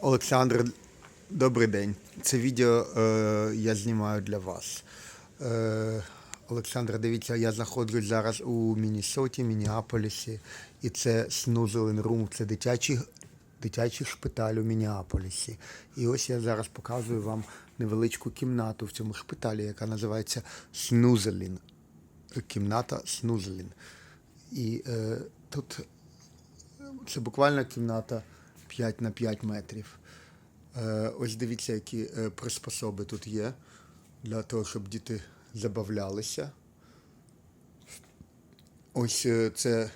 Олександр, добрий день. Це відео е, я знімаю для вас. Е, Олександр, дивіться, я знаходжусь зараз у Міннесоті, Мінneаполісі, і це Снузелен Рум, це дитячий, дитячий шпиталь у Мінneаполісі. І ось я зараз показую вам невеличку кімнату в цьому шпиталі, яка називається Снузелін. Кімната Снузелін. І е, тут це буквально кімната 5 на 5 метрів. Е, ось дивіться, які е, приспособи тут є для того, щоб діти забавлялися. Ось е, це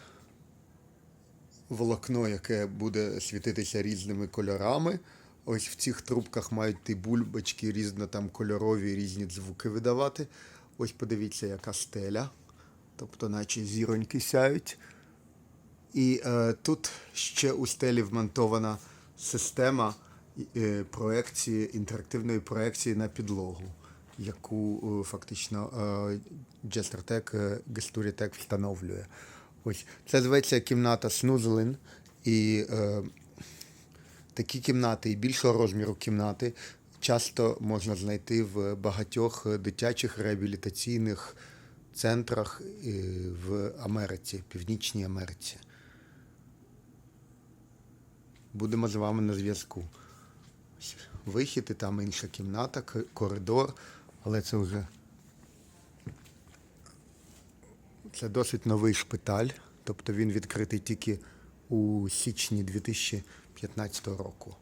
волокно, яке буде світитися різними кольорами. Ось в цих трубках мають ті бульбочки різно там кольорові, різні звуки видавати. Ось подивіться, яка стеля. Тобто, наче зіроньки сяють. І е, тут ще у стелі вмонтована система е, проекції, інтерактивної проекції на підлогу, яку е, фактично Jestertech, е, Gesturitech встановлює. Ось це зветься кімната Снузелин. І е, такі кімнати і більшого розміру кімнати часто можна знайти в багатьох дитячих реабілітаційних центрах е, в Америці, Північній Америці. Будемо з вами на зв'язку. Вихід і там інша кімната, коридор, але це вже це досить новий шпиталь, тобто він відкритий тільки у січні 2015 року.